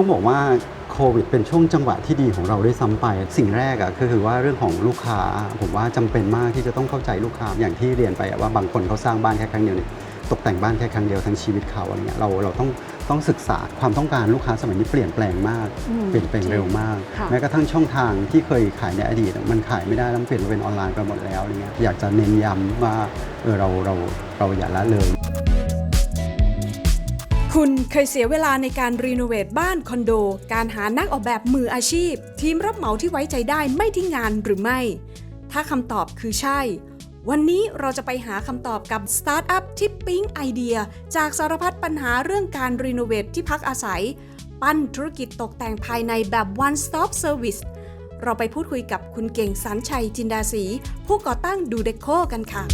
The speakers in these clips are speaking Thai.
ต้องบอกว่าโควิดเป็นช่วงจังหวะที่ดีของเราด้วยซ้ำไป สิ่งแรกอะก็คือว่าเรื่องของลูกค้า ผมว่าจำเป็นมากที่จะต้องเข้าใจลูกค้าอย่างที่เรียนไปอะว่าบางคนเขาสร้างบ้านแค่ครั้งเดียวเนี่ยตกแต่งบ้านแค่ครั้งเดียวทั้งชีวิตเขาอะไรเงี้ยเราเราต้องต้องศึกษาความต้องการลูกค้าสมัยนี้เปลี่ยนแปลงมากอืมเปลี่ยนแปลงเร็วมากค่ะแม้กระทั่งช่องทางที่เคยขายในอดีตอะมันขายไม่ได้แล้วมันเปลี่ยนมาเป็นออนไลน์ไปหมดแล้วอะไรเงี้ยอยากจะเน้นย้ำว่าเออเราเราเราอย่าละเลย คุณเคยเสียเวลาในการรีโนเวทบ้านคอนโด การหานักออกแบบมืออาชีพ ทีมรับเหมาที่ไว้ใจได้ไม่ทิ้งงานหรือไม่ ถ้าคำตอบคือใช่ วันนี้เราจะไปหาคำตอบกับสตาร์ทอัพที่ปิ๊งไอเดีย จากสารพัดปัญหาเรื่องการรีโนเวทที่พักอาศัย ปั้นธุรกิจตกแต่งภายในแบบ one stop service เราไปพูดคุยกับคุณเก่งสันชัยจินดาศรีผู้ก่อตั้งดูเดโคกันค่ะ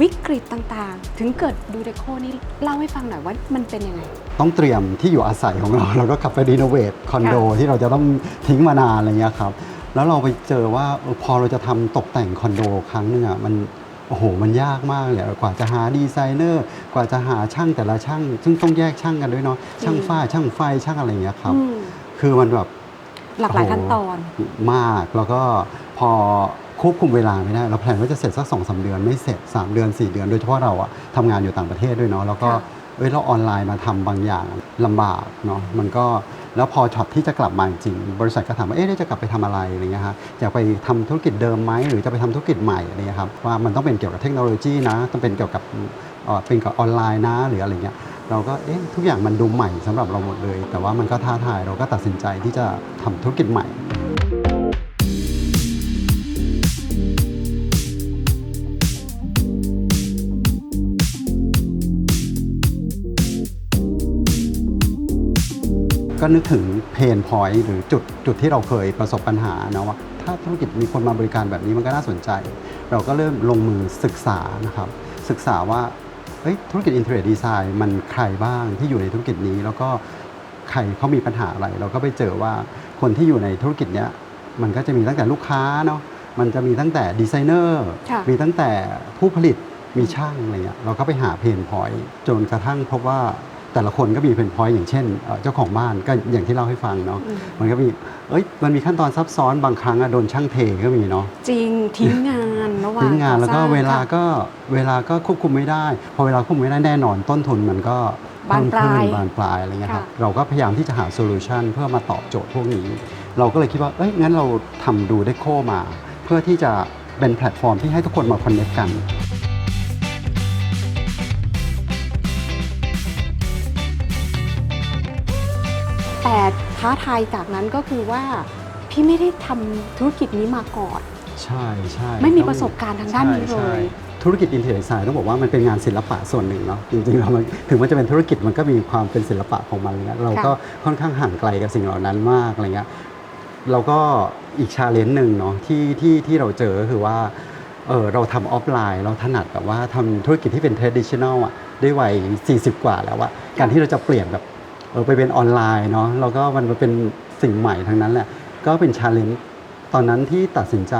วิกฤตต่างๆ ถึงเกิดดูเดโคนี่เล่าให้ฟังหน่อยว่ามันเป็นยังไง ต้องเตรียมที่อยู่อาศัยของเรา เราก็กลับไปรีโนเวทคอนโดที่เราจะต้องทิ้งมานานอะไรเงี้ยครับ แล้วเราไปเจอว่าเออพอเราจะทำตกแต่งคอนโดครั้งหนึงอะมันโอ้โห มันยากมากเลยอะกว่าจะหาดีไซเนอร์ กว่าจะหาช่างแต่ละช่าง ซึ่งต้องแยกช่างกันด้วยเนาะ ช่างฝ้า ช่างไฟ ช่างอะไรเงี้ยครับอืมคือมันแบบ หลากหลายขั้นตอน มาก แล้วก็พอ ควบคุมเวลาไม่ได้ เราแพลนว่าจะเสร็จสักสองสาเดือน ไม่เสร็จ 3 เดือน 4 เดือน โดยเฉพาะเราอะทำงานอยู่ต่างประเทศด้วยเนาะแล้วก็ค่ะเอ้ยเราออนไลน์มาทำบางอย่างลำบากเนาะมันก็แล้วพอช็อตที่จะกลับมาจริง บริษัทก็ถามว่าเอ๊ะได้จะกลับไปทำอะไรอะไรเงี้ยฮะอยากไปทำธุรกิจเดิมไหมหรือจะไปทำธุรกิจใหม่อะไรเงี้ยครับว่ามันต้องเป็นเกี่ยวกับเทคโนโลยีนะ ต้องเป็นเกี่ยวกับเอ่อเป็นกับออนไลน์นะหรืออะไรเงี้ยเราก็เอ๊ะทุกอย่างมันดูใหม่สำหรับเราหมดเลย แต่ว่ามันก็ท้าทายเราก็ตัดสินใจที่จะทำธุรกิจใหม่ ก็นึกถึงเพนพอยต์หรือจุดจุดที่เราเคยประสบปัญหานะว่าถ้าธุรกิจมีคนมาบริการแบบนี้มันก็น่าสนใจ เราก็เริ่มลงมือศึกษานะครับศึกษาว่าเอ้ยธุรกิจอินเทอร์เน็ตดีไซน์มันใครบ้างที่อยู่ในธุรกิจนี้ แล้วก็ใครเขามีปัญหาอะไร เราก็ไปเจอว่าคนที่อยู่ในธุรกิจเนี้ยมันก็จะมีตั้งแต่ลูกค้าเนาะมันจะมีตั้งแต่ดีไซเนอร์ค่ะมีตั้งแต่ผู้ผลิตมีช่างอะไรเงี้ยเราก็ไปหาเพนพอยต์จนกระทั่งพบว่า แต่ละคนก็มีเพนพอยต์อย่างเช่นเอ่อเจ้าของบ้านก็อย่างที่เล่าให้ฟังเนาะอืมมันก็มีเอ้ยมันมีขั้นตอนซับซ้อนบางครั้งอะโดนช่างเทก็มีเนาะจริงทิ้งงานระหว่างทิ้งงานแล้วก็อสร้เวลาค่ะก็เวลาก็ควบคุมไม่ได้ พอเวลาควบคุมไม่ได้แน่นอนต้นทุนมันก็บานปลายเพิ่มขึ้นบานปลายอะไรเงี้ยครับค่ะเราก็พยายามที่จะหาโซลูชันเพื่อมาตอบโจทย์พวกนี้ เราก็เลยคิดว่าเอ้ยงั้นเราทำดูได้โคมา เพื่อที่จะเป็นแพลตฟอร์มที่ให้ทุกคนมาคอนเนคกัน แต่ท้าทายจากนั้นก็คือว่าพี่ไม่ได้ทำธุรกิจนี้มาก่อน ใช่ใช่ไม่มีต้องประสบการณ์ทางด้านนี้เลใช่ย ใช่ธุรกิจอินเทอร์เน็ตไซด์ต้องบอกว่ามันเป็นงานศิลปะส่วนหนึ่งเนาะจริงๆแล้วมันถึงมันจะเป็นธุรกิจมันก็มีความเป็นศิลปะของมันอะไรเงี้ยเราก็ค่อนข้างห่างไกลกับสิ่งเหล่านั้นมากอะไรเงี้ยเราก็อีกชาเลนจ์หนึ่งเนาะที่ที่ที่เราเจอก็คือว่าเออเราทำออฟไลน์ เราถนัดแบบว่าทำธุรกิจที่เป็น traditional อะด้วยวัย40 กว่าแล้วอะการที่เราจะเปลี่ยนแบบ เออไปเป็นออนไลน์เนาะเราก็มันเป็นสิ่งใหม่ทั้งนั้นแหละ ก็เป็นชาเลนจ์ตอนนั้นที่ตัดสินใจ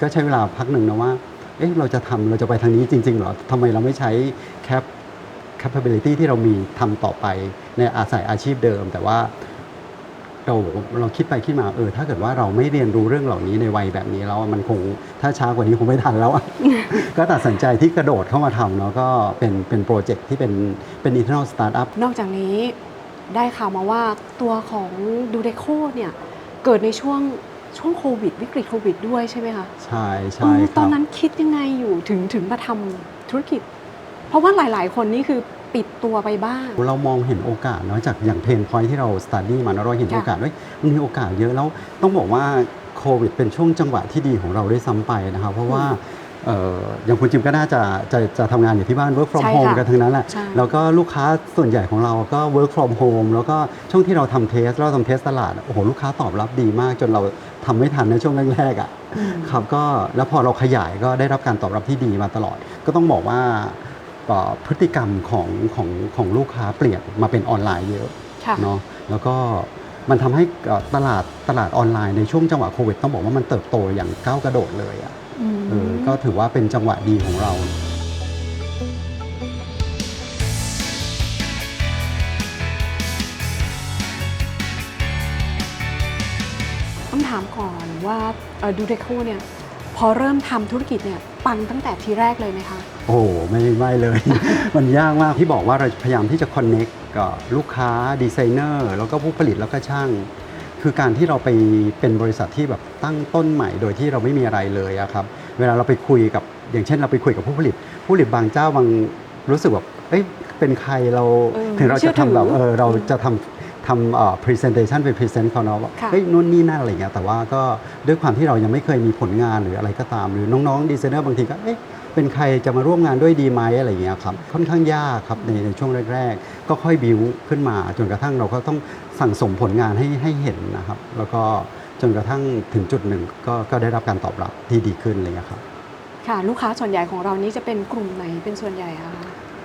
ก็ใช้เวลาพักหนึ่งนะว่า เอ๊ะเราจะทำเราจะไปทางนี้จริง ๆ เหรอทำไมเราไม่ใช้ cap capability ที่เรามีทำต่อไปในอาศัยอาชีพเดิม แต่ว่าเราเราคิดไปคิดมาเออ ถ้าเกิดว่าเราไม่เรียนรู้เรื่องเหล่านี้ในวัยแบบนี้แล้วมันคงถ้าช้ากว่านี้คงไม่ทันแล้ว ก็ตัดสินใจที่กระโดดเข้ามาทำเนาะก็เป็นเป็นโปรเจกต์ที่เป็นเป็น internal startup นอกจากนี้ ได้ข่าวมาว่าตัวของดูเดโคเนี่ยเกิดในช่วงช่วงโควิด วิกฤตโควิดด้วยใช่ไหมคะใช่เอใช่อคตอรันบนั้นคิดยังไงอยู่ถึงถึงมาทำธุรกิจ เพราะว่าหลาย ๆ คนนี่คือปิดตัวไปบ้าง เรามองเห็นโอกาสเนาะจากอย่างเพนพอยที่เราสต u d ดี้มาเนอะเราเห็นค่ะโอกาสว่ามันมีโอกาสเยอะแล้วต้องบอกว่าโควิดเป็นช่วงจังหวะที่ดีของเราด้วยซ้ำไปนะครับเพราะว่า เอ่ออย่างคุณจิมก็น่าจะจะจะทำงานอยู่ที่บ้าน work from ใช่ home ค่ะกันทั้งนั้นแหละ ใช่ แล้วก็ลูกค้าส่วนใหญ่ของเราก็ work from home แล้วก็ช่วงที่เราทำเทส เราทำเทสตลาดโอ้โห ลูกค้าตอบรับดีมาก จนเราทำไม่ทันในช่วงแรกๆอะ อืม ครับก็แล้วพอเราขยายก็ได้รับการตอบรับที่ดีมาตลอด ก็ต้องบอกว่าเอ่อพฤติกรรมของของของลูกค้าเปลี่ยนมาเป็นออนไลน์เยอะค่ะ เนาะแล้วก็มันทำให้เอ่อตลาดตลาดออนไลน์ในช่วงจังหวะโควิด ต้องบอกว่ามันเติบโตอย่างก้าวกระโดดเลยอะ่ะอืม ก็ถือว่าเป็นจังหวะดีของเรา ต้องถามก่อนว่าดูเดโคเนี่ย พอเริ่มทำธุรกิจเนี่ย ปังตั้งแต่ทีแรกเลยไหมคะ โอ้ไม่ไม่เลย มันยากมากที่บอกว่าเราพยายามที่จะคอนเน็กกับลูกค้าดีไซเนอร์แล้วก็ผู้ผลิตแล้วก็ช่าง คือการที่เราไปเป็นบริษัทที่แบบตั้งต้นใหม่โดยที่เราไม่มีอะไรเลยครับ เวลาเราไปคุยกับอย่างเช่น เราไปคุยกับผู้ผลิต ผู้ผลิตบางเจ้าบางรู้สึกแบบเอ้ยเป็นใครเราเออถึงเราไม่เชื่จะอถือทำแบบเออเราจะทำทำเอ่อ presentation เป็น present เขาเนาะว่าค่ะเฮ้ยนู่นนี่นั่นอะไรเงี้ยแต่ว่าก็ด้วยความที่เรายังไม่เคยมีผลงานหรืออะไรก็ตาม หรือน้องๆดีไซเนอร์บางทีก็เอ๊ะเป็นใครจะมาร่วมงานด้วยดีไหมอะไรเงี้ยครับค่อนข้างยากครับในในช่วงแรก ๆ ก็ค่อยบิวขึ้นมาจนกระทั่งเราก็ต้องสั่งสมผลงานให้ให้เห็นนะครับ แล้วก็ จนกระทั่งถึงจุดหนึ่งก็ก็ได้รับการตอบรับที่ดีขึ้นอะไรเงี้ยครับค่ะลูกค้าส่วนใหญ่ของเรานี้จะเป็นกลุ่มไหนเป็นส่วนใหญ่อะคะ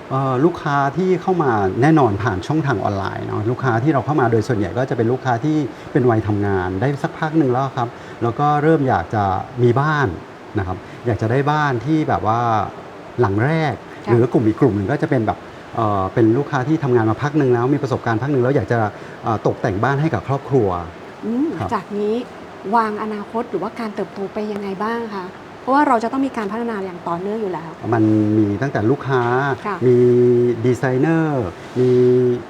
เอ่อลูกค้าที่เข้ามาแน่นอนผ่านช่องทางออนไลน์เนาะลูกค้าที่เราเข้ามาโดยส่วนใหญ่ก็จะเป็นลูกค้าที่เป็นวัยทำงาน ได้สักพักหนึ่งแล้วครับ แล้วก็เริ่มอยากจะมีบ้านนะครับอยากจะได้บ้านที่แบบว่าหลังแรกค่ะหรือกลุ่มอีกกลุ่มหนึ่งก็จะเป็นแบบเอ่อเป็นลูกค้าที่ทำงานมาพักหนึ่งแล้วมีประสบการณ์พักหนึ่งแล้วอยากจะเอ่อตกแต่งบ้านให้กับครอบครัวอืม ครับ จากนี้วางอนาคตหรือว่าการเติบโตไปยังไงบ้างคะ เพราะว่าเราจะต้องมีการพัฒนาอย่างต่อเนื่องอยู่แล้ว มันมีตั้งแต่ลูกค้า ค่ะ มีดีไซเนอร์ มี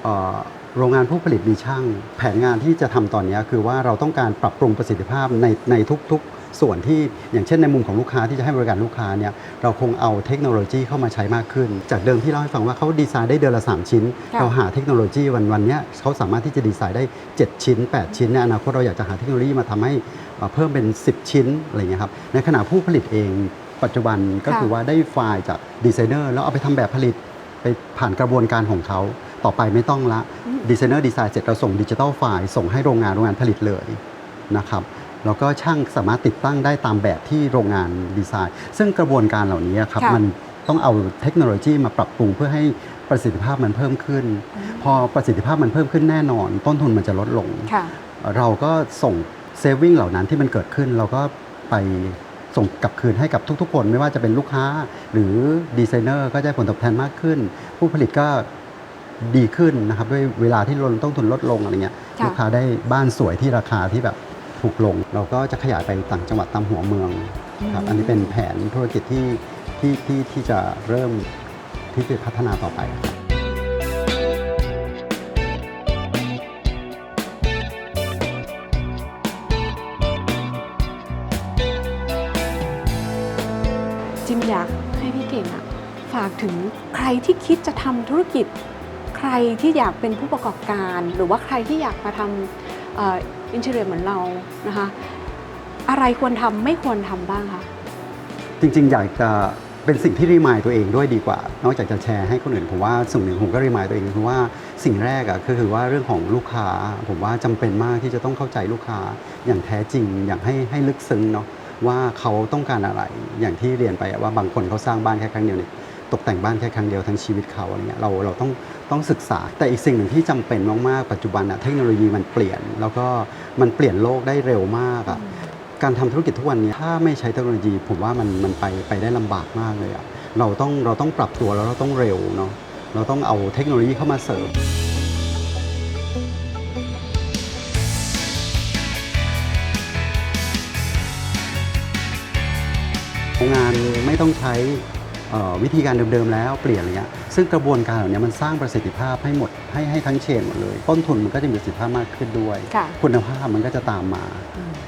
เอ่อโรงงานผู้ผลิตมีช่าง แผนงานที่จะทำตอนนี้คือว่าเราต้องการปรับปรุงประสิทธิภาพในในทุกๆ ส่วนที่อย่างเช่นในมุมของลูกค้าที่จะให้บริการลูกค้าเนี่ยเราคงเอาเทคโนโลยีเข้ามาใช้มากขึ้น จากเดิมที่เล่าให้ฟังว่าเขาดีไซน์ได้เดือนละ 3 ชิ้นค่ะเราหาเทคโนโลยีวันวันๆเนี้ยเขาสามารถที่จะดีไซน์ได้ 7 ชิ้น 8 ชิ้นในอนาคตเราอยากจะหาเทคโนโลยีมาทำให้เอ่อเพิ่มเป็น 10 ชิ้นอะไรอย่างเงี้ยครับในขณะผู้ผลิตเองปัจจุบันก็ค่ะคือว่าได้ไฟล์จากดีไซเนอร์แล้วเอาไปทำแบบผลิตไปผ่านกระบวนการของเขาต่อไปไม่ต้องละอืมดีไซเนอร์ดีไซน์เสร็จเราส่งดิจิทัลไฟล์ส่งให้โรงงานโรงงานผลิตเลยนะครับ แล้วก็ช่างสามารถติดตั้งได้ตามแบบที่โรงงานดีไซน์ ซึ่งกระบวนการเหล่านี้ครับค่ะมันต้องเอาเทคโนโลยีมาปรับปรุงเพื่อให้ประสิทธิภาพมันเพิ่มขึ้น พอประสิทธิภาพมันเพิ่มขึ้นแน่นอน ต้นทุนมันจะลดลงค่ะเราก็ส่งเซฟวิ่งเหล่านั้นที่มันเกิดขึ้น เราก็ไปส่งกลับคืนให้กับทุกๆ คน ไม่ว่าจะเป็นลูกค้าหรือดีไซเนอร์ก็จะได้ผลตอบแทนมากขึ้น ผู้ผลิตก็ดีขึ้นนะครับด้วยเวลาที่ลดต้นทุนลดลงอะไรเงี้ยค่ะลูกค้าได้บ้านสวยที่ราคาที่แบบ ถูกลง เราก็จะขยายไปต่างจังหวัดตามหัวเมืองครับอันนี้เป็นแผนธุรกิจที่ที่ที่ที่จะเริ่มที่จะพัฒนาต่อไปครับจิมอยากให้พี่เก่งอะฝากถึงใครที่คิดจะทำธุรกิจ ใครที่อยากเป็นผู้ประกอบการ หรือว่าใครที่อยากมาทำ อินเทอร์เน็ตเหมือนเรานะคะอะไรควรทำไม่ควรทำบ้างคะ จริง ๆ อยากจะเป็นสิ่งที่รีมายตัวเองด้วยดีกว่า นอกจากจะแชร์ให้คนอื่นผมว่าสิ่งหนึ่งผมก็รีมายตัวเองคือว่าสิ่งแรกอะก็คือว่าเรื่องของลูกค้า ผมว่าจำเป็นมากที่จะต้องเข้าใจลูกค้าอย่างแท้จริงอย่างให้ให้ลึกซึ้งเนาะว่าเขาต้องการอะไรอย่างที่เรียนไปว่าบางคนเขาสร้างบ้านแค่ครั้งเดียวเนี่ย ตกแต่งบ้านแค่ครั้งเดียวทั้งชีวิตเขาอะไรเงี้ยเราเราต้องต้องศึกษา แต่อีกสิ่งหนึ่งที่จำเป็นมาก ๆ ปัจจุบันอะเทคโนโลยีมันเปลี่ยน แล้วก็มันเปลี่ยนโลกได้เร็วมากอะการทำธุรกิจทุกวันนี้ถ้าไม่ใช้เทคโนโลยี ผมว่ามันมันไปไปได้ลำบากมากเลยอะเราต้องเราต้องปรับตัวแล้วเราต้องเร็วเนาะเราต้องเอาเทคโนโลยีเข้ามาเสริมงานไม่ต้องใช้ วิธีการเดิมๆแล้วเปลี่ยนอะไรเงี้ยซึ่งกระบวนการเหล่านี้มันสร้างประสิทธิภาพให้หมดให้ให้ทั้งเชนหมดเลย ต้นทุนมันก็จะมีประสิทธิภาพมากขึ้นด้วยค่ะคุณภาพมันก็จะตามมา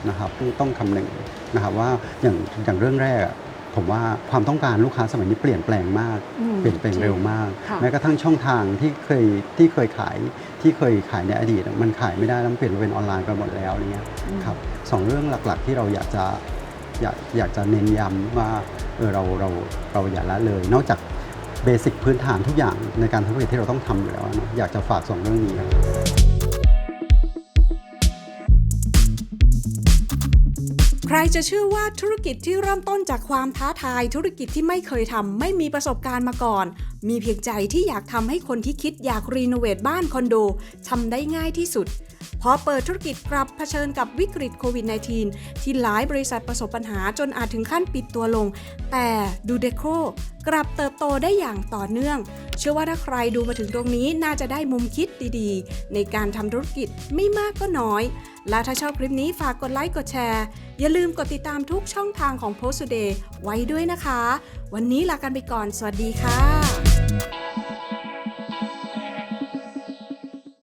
นะครับต้องต้องคำนึงนะครับว่าอย่างอย่างเรื่องแรกอะผมว่าความต้องการลูกค้าสมัยนี้เปลี่ยนแปลงมากอืมเปลี่ยนแปลงเร็วมากค่ะแม้กระทั่งช่องทางที่เคยที่เคยขายที่เคยขายในอดีตอะมันขายไม่ได้แล้วมันเปลี่ยนมาเป็นออนไลน์กันหมดแล้วอะไรเงี้ยครับสองเรื่องหลักๆ ที่เราอยากจะ อยากอยากจะเน้นย้ำว่าเออเราเราเราอย่าละเลย นอกจากเบสิกพื้นฐานทุกอย่างในการทำธุรกิจที่เราต้องทำอยู่แล้วนะอยากจะฝากสองเรื่องนี้ครับใครจะเชื่อว่าธุรกิจที่เริ่มต้นจากความท้าทาย ธุรกิจที่ไม่เคยทำไม่มีประสบการณ์มาก่อน มีเพียงใจที่อยากทำให้คนที่คิดอยากรีโนเวทบ้านคอนโดทำได้ง่ายที่สุด พอเปิดธุรกิจกลับเผชิญกับวิกฤตโควิด -19 ที่หลายบริษัทประสบปัญหาจนอาจถึงขั้นปิดตัวลง แต่ดูเดโคกลับเติบโตได้อย่างต่อเนื่อง เชื่อว่าถ้าใครดูมาถึงตรงนี้น่าจะได้มุมคิดดีๆ ในการทำธุรกิจไม่มากก็น้อย และถ้าชอบคลิปนี้ฝากกดไลค์กดแชร์ อย่าลืมกดติดตามทุกช่องทางของ Post Today ไว้ด้วยนะคะ วันนี้ลากันไปก่อน สวัสดีค่ะ